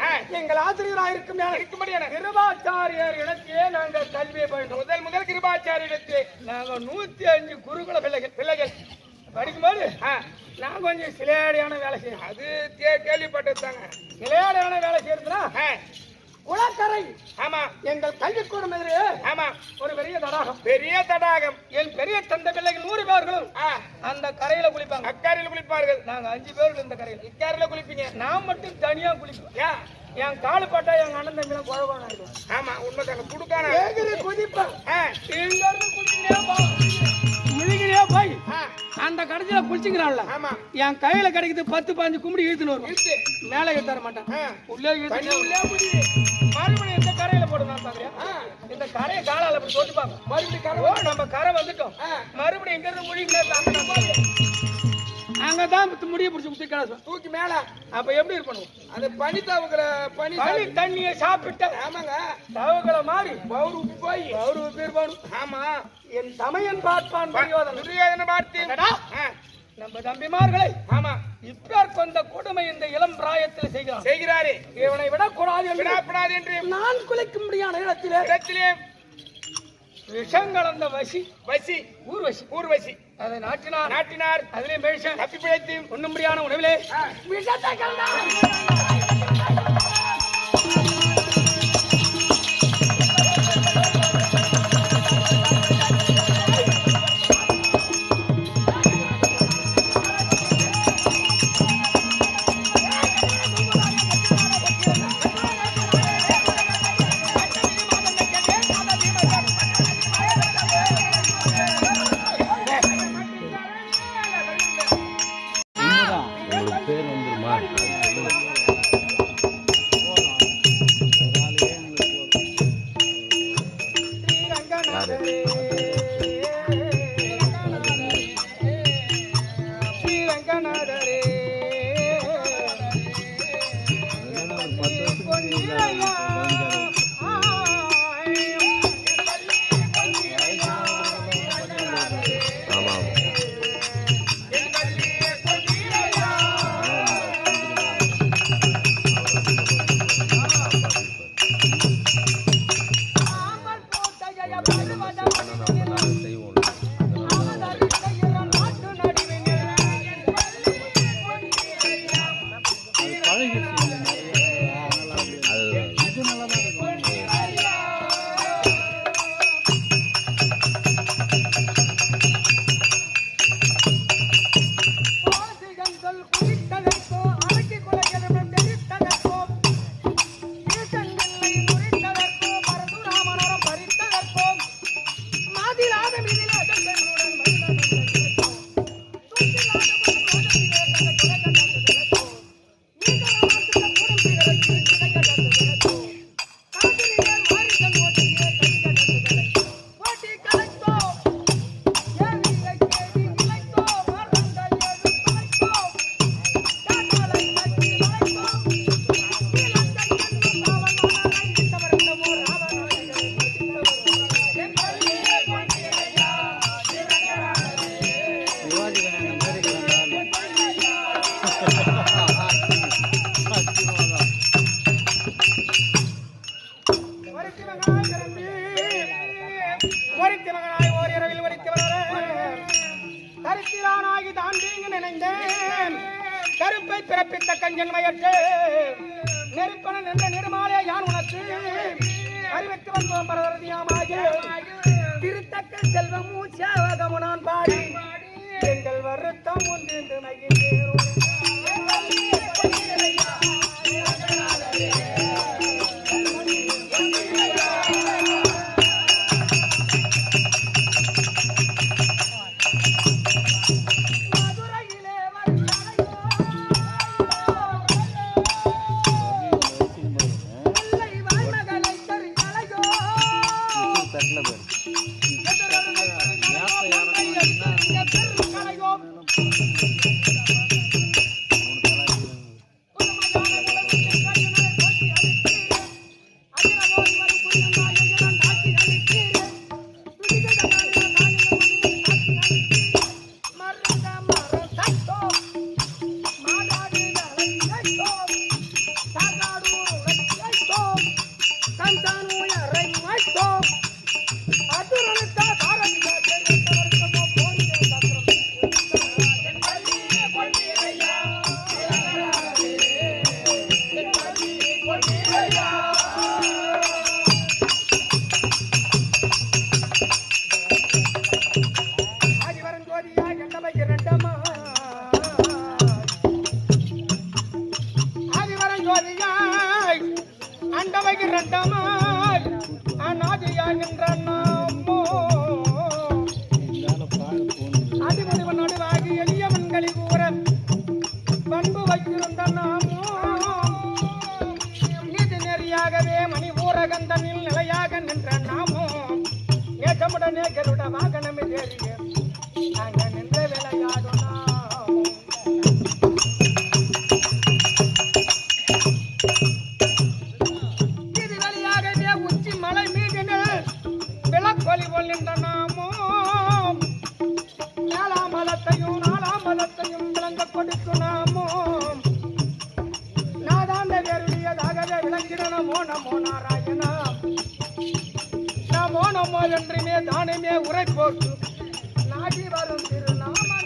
ஆ. எங்கள் ஆசிரியராக இருக்கும் இருக்கும்படியான கிருபாச்சாரியர் இடத்திலே நாங்கள் கல்வியை பயின்றோம். முதல் முதல் கிருபாச்சாரியத்தை நாங்க நூத்தி அஞ்சு குருகுல பிள்ளைகள் பிள்ளைகள். படிக்கும்போது நான் கொஞ்சம் சிலையாடியான வேலை செய்யணும் அது கே- கேள்விப்பட்டிருந்தாங்க சிலையாடியான வேலை செய்யறதுனா குளக்கரை ஆமா. எங்கள் கல்விக்கூடம் எதிரே ஆமா. ஒரு பெரிய தடாகம். பெரிய தடாகம். என் பெரிய தந்தை பிள்ளைகள் நூறு பேர்களும் அந்த கரையில குளிப்பாங்க. அக்காரியில் குளிப்பார்கள். நாங்க அஞ்சு பேர்கள் இந்த கரையில. இக்காரில குளிப்பீங்க. நான் மட்டும் தனியா குளிப்பேன். என் காலு பட்டா எங்க அண்ணன் தம்பிலாம் குழப்பம் ஆயிடும் ஆமா உண்மைதாங்க. குடுக்கான ஏகிரி குதிப்பேன். இங்க இருந்து குளிச்சுக்கிட்டே முழுகினே போய் அந்த கடைசியில குளிச்சுக்கிறான்ல ஆமா. என் கையில கிடைக்குது பத்து பாஞ்சு கும்பிடி இழுத்துன்னு வரும் மேலே இழுத்து தர மாட்டேன். உள்ளே இழுத்து உள்ளே குடி மறுபடியும் இந்த கரையில பாக்குறியா ஆ, இந்த கரையை காலால அப்படி தொட்டுப்பாங்க மறுபடியும் கரை நம்ம கரை வந்துட்டோம். மறுபடியும் எங்க இருந்து முழுகினே அங்கதான் முடிய பிடிச்சி முத்தி கிடக்கும் தூக்கி மேல. அப்ப எப்படி இருக்கணும் அந்த பனி தவுக்கிற பனி பனி தண்ணியை சாப்பிட்ட ஆமாங்க. தவகளை மாறி பவுரு உப்பி போய் பேர் போகணும் ஆமா. என் தமையன் பார்ப்பான் துரியோதனன். துரியோதன பார்த்து? நம்ம தம்பிமார்களை ஆமா. இப்பேர் கொண்ட கொடுமை இந்த இளம் பிராயத்தில் செய்கிறான். செய்கிறாரே. இவனை விடக்கூடாது விடாப்படாது என்று நான் குலைக்க முடியாத இடத்திலே இடத்திலே விஷம் கலந்த வசி வசி ஊர்வசி. ஊர்வசி. அதை நாட்டினார். நாட்டினார். அதிலே மேஷன் தப்பி பிழைத்து உண்ணும்படியான உணவிலே விஷத்தை கலந்தார். Amém. கருப்பை பிறப்பித்த கஞ்சன் மயற்று நெருப்பன நின்ற நிறமாலே யான் உனக்கு அறிவித்து வந்தோம் பரவரதியாமாக திருத்தக்க செல்வம் மூச்சாவகமு நான் பாடி. எங்கள் வருத்தம் ஒன்று மகிழ்ந்தேரும் डमडने गरुड़ा वागन में देरी நமோ என்றுமே தானுமே உரை போட்டு நாடி வரும் திருநாமனே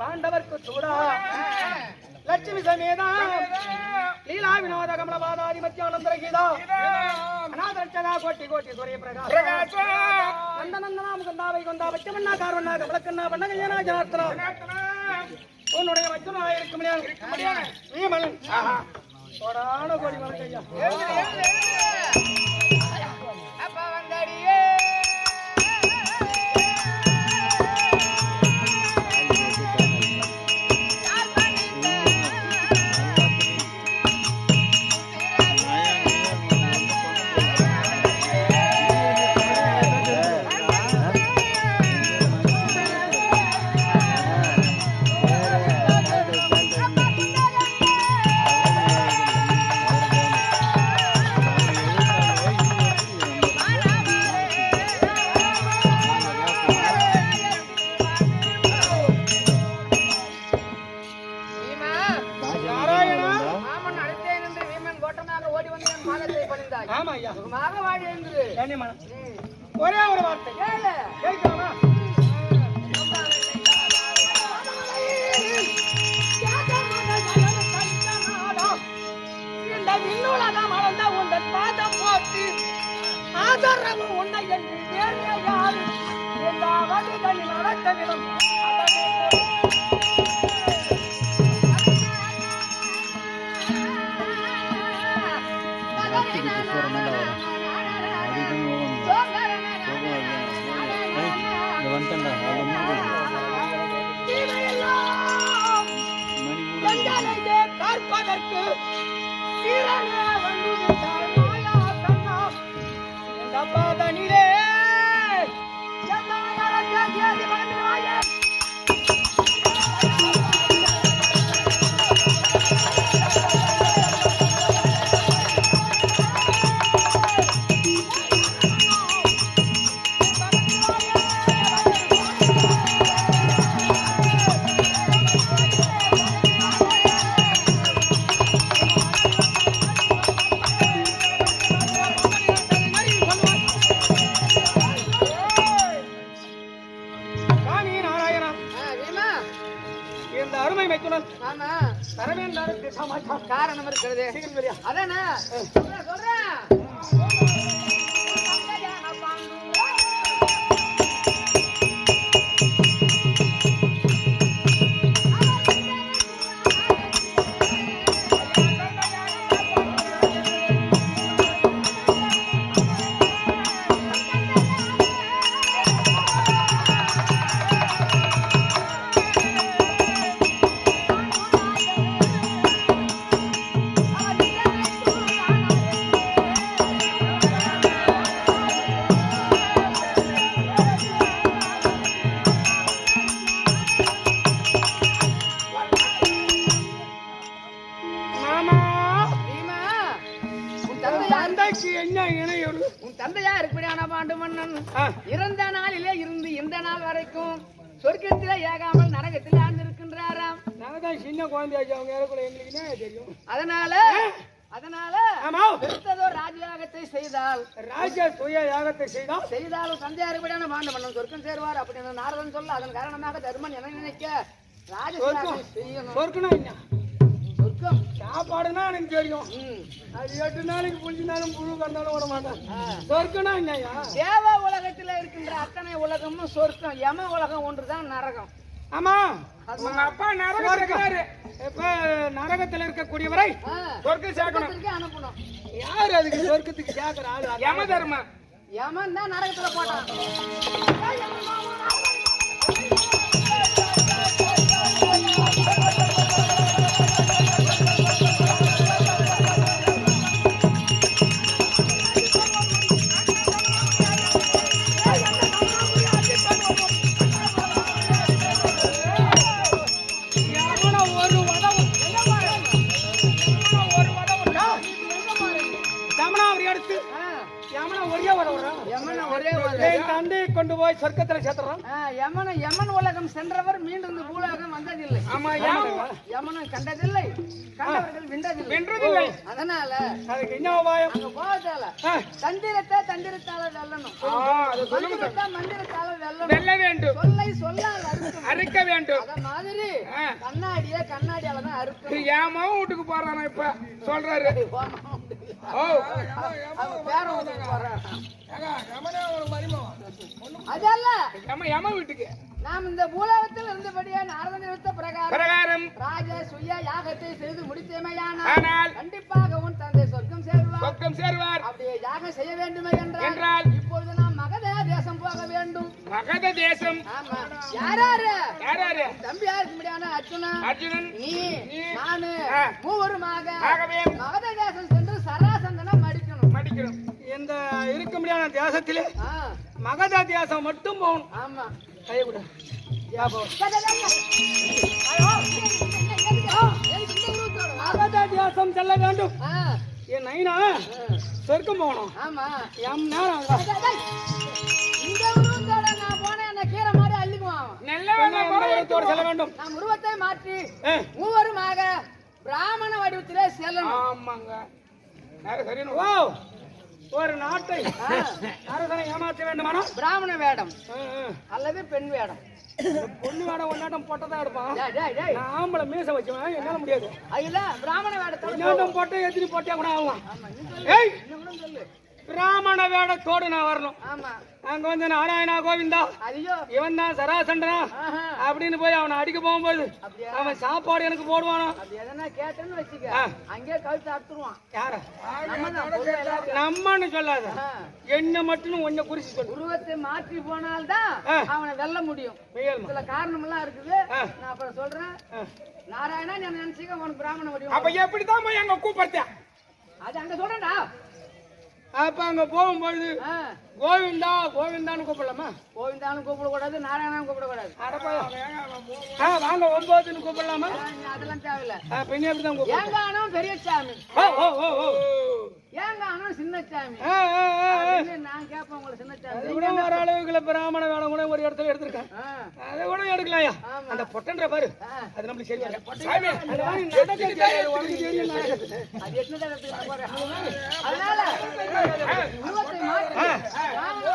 பாண்டவர்க்கு சூடா. லட்சுமி சமேதா. லீலா வினோத கமலபாதாதி மத்தியானந்தர கீதா. அநாதரட்சகா கோட்டி கோட்டி சூரிய பிரகாஷ் நந்தநந்தனா முகந்தாவை கொண்டா வச்சமண்ணா கார்வண்ணா கமலக்கண்ணா பண்ணகையனா ஜனார்த்தனா உன்னுடைய மச்சனா இருக்கும் கோடான கோடி வணக்கையா அப்ப சுகமாக வாழி கண்ணியமான ஒரே ஒரு வார்த்தை. கேட்கலாமா பாதம் போட்டு ஆதரவு உன்னை என்று நேர்மையால் எல்லா வழிகளில் நடக்க விடும். எங்களையே காற்பதற்கு சீரனே வந்து விட்டார் மாயா கண்ணா. இந்த பாதனிலே என்னை அழைத்த தேதி மகனாயே. அதானே? சொல்றேன், சொல்றேன் அதனால அதனால ஆமா. பெருத்ததோ ராஜயாகத்தை செய்தால் ராஜா சுய யாகத்தை செய்தால்? செய்தாலும் சந்தேகப்படியான மாண்ட மன்னன் சொர்க்கம் சேருவார் அப்படின்னு நாரதன் சொல்ல அதன் காரணமாக தர்மன் என்ன நினைக்க சொர்க்கணும் என்ன? சொர்க்கம். சாப்பாடுனா எனக்கு தெரியும். அது எட்டு நாளைக்கு புளிஞ்சு நாளும் புழு கண்டாலும் விட மாட்டேன். என்னய்யா? தேவ உலகத்துல இருக்கின்ற அத்தனை உலகமும் சொர்க்கம். யம உலகம் ஒன்றுதான் நரகம். ஆமா. உங்க அப்பா இப்ப நரகத்துல இருக்கக்கூடியவரை ஆ. சொர்க்கம் சேர்க்கணும். அனுப்பணும். யாரு அதுக்கு சொர்க்கத்துக்கு சேர்க்கிற ஆளு? யம தர்மம் யமன் தான் நரகத்துல போட்டான். ஒரு உதவு ஒரே உதவுறான் யமனை ஒரே ஒரு என் தந்தையை கொண்டு போய் சொர்க்கத்துல சேர்த்துறான். ஆ, யமன யமன் உலகம் சென்றவர் மீண்டும் இந்த பூலோகம் வந்ததில்லை. ஆமா யமன் யமனும் கண்டதில்லை. கண்டவர்கள் விண்டதில்லை. வென்றதில்லை. அதனால அதுக்கு என்ன உபாயம்? அங்க போகத்தால ஆ, தந்திரத்தை தந்திரத்தால வெல்லணும். மந்திரத்தை மந்திரத்தால வெல்லணும். வெல்ல வேண்டும். சொல்லை சொல்லால் அறுக்கணும் அறுக்க வேண்டும். அத மாதிரி. கண்ணாடிய கண்ணாடியால தான் அறுக்கணும். வீட்டுக்கு போறானா இப்ப? சொல்றாரு. அதல்ல வீட்டுக்கு நாம் இந்த பூலோகத்தில் இருந்தபடியே நாரதன் எடுத்த பிரகாரம் பிரகாரம் ராஜ சுய யாகத்தை செய்து முடித்தமையானால் கண்டிப்பாக உன் தந்தை சொர்க்கம் சேருவார். சொர்க்கம் சேர்வார். அப்படியே யாகம் செய்ய வேண்டுமே என்றால் இப்பொழுது நாம் மகத தேசம் போக வேண்டும். மகத தேசம். ஆமா. யாராரு? யாராரு? தம்பி யாருக்கு முடியான அர்ஜுனா? அர்ஜுனன். நீ நானு. மூவருமாக மகத தேசம் அடிக்கணும் இந்த இருக்க முடியாத தேசத்திலே ஆ, மகத தேசம் மட்டும் போகணும். ஆமா. கையை கொடு. மகத தேசம் செல்ல வேண்டும். என் நைனா சொர்க்கம் போகணும். ஆமா. எம் நேரம் செல்ல வேண்டும். நாம் உருவத்தை மாற்றி மூவருமாக பிராமண வடிவத்திலே செல்லணும். ஆமாங்க. ஓ. ஒரு நாட்டை அரசனை ஏமாற்ற வேண்டுமானா பிராமண வேடம். அல்லது பெண் வேடம். பொண்ணு வேடம் ஒன்னாட்டம் போட்டதான் எடுப்பான் ஆம்பளை மீச வச்சுவேன் என்னால முடியாது. அதுல பிராமண வேடத்தோட ஒன்னாட்டம் போட்டு எத்திரி போட்டே கூட ஆகலாம். ஏய்! பிராமண வேடத்தோடு நான் வரணும். ஆமா. அங்க வந்து நாராயணா கோவிந்தா. இவன் தான் சராசண்டனா. அப்படின்னு போய் அவனை அடிக்க போகும்போது அவன் சாப்பாடு எனக்கு போடுவானா? நம்மன்னு சொல்லாத. என்ன மட்டும் ஒன்ன குறிச்சு சொல்லு. உருவத்தை மாற்றி போனால்தான். அவனை வெல்ல முடியும். சில காரணம் எல்லாம் இருக்குது. நான் அப்புறம் சொல்றேன். நாராயணா நினைச்சுக்க? உனக்கு பிராமண வடிவம் அப்ப எப்படித்தான் போய் அங்க கூப்பிடுத்தேன் அது அங்க சொல்றேன்டா. அப்ப அங்க போகும்பொழுது. கோவிந்தா கோவிந்தான்னு கூப்பிடலாமா? கோவிந்தாலும் கூப்பிடக்கூடாது நாராயணாவும் கூப்பிடக்கூடாது. ஆ வாங்க ஒன்பதுன்னு கூப்பிடலாமா? அதெல்லாம் தேவையில்ல. ஆ, பின்ன எப்படிதான் கூப்பிடலாம் பெரிய சாமி ஓ ஓ ஓ. ஓ ஏங்கானம் சின்ன சாமி ஆ, ஆ, ஆ, ஆ. அப்படின்னு நான் கேட்பேன் உங்களை சின்ன அது சாமி கூட ஒரு அளவுக்குள்ள பிராமண வேலை கூட ஒரு இடத்துல எடுத்திருக்கேன். அதை கூட எடுக்கலாம்யா. அந்த பொட்டன்ற பாரு. அது நம்மளுக்கு சரி அதனால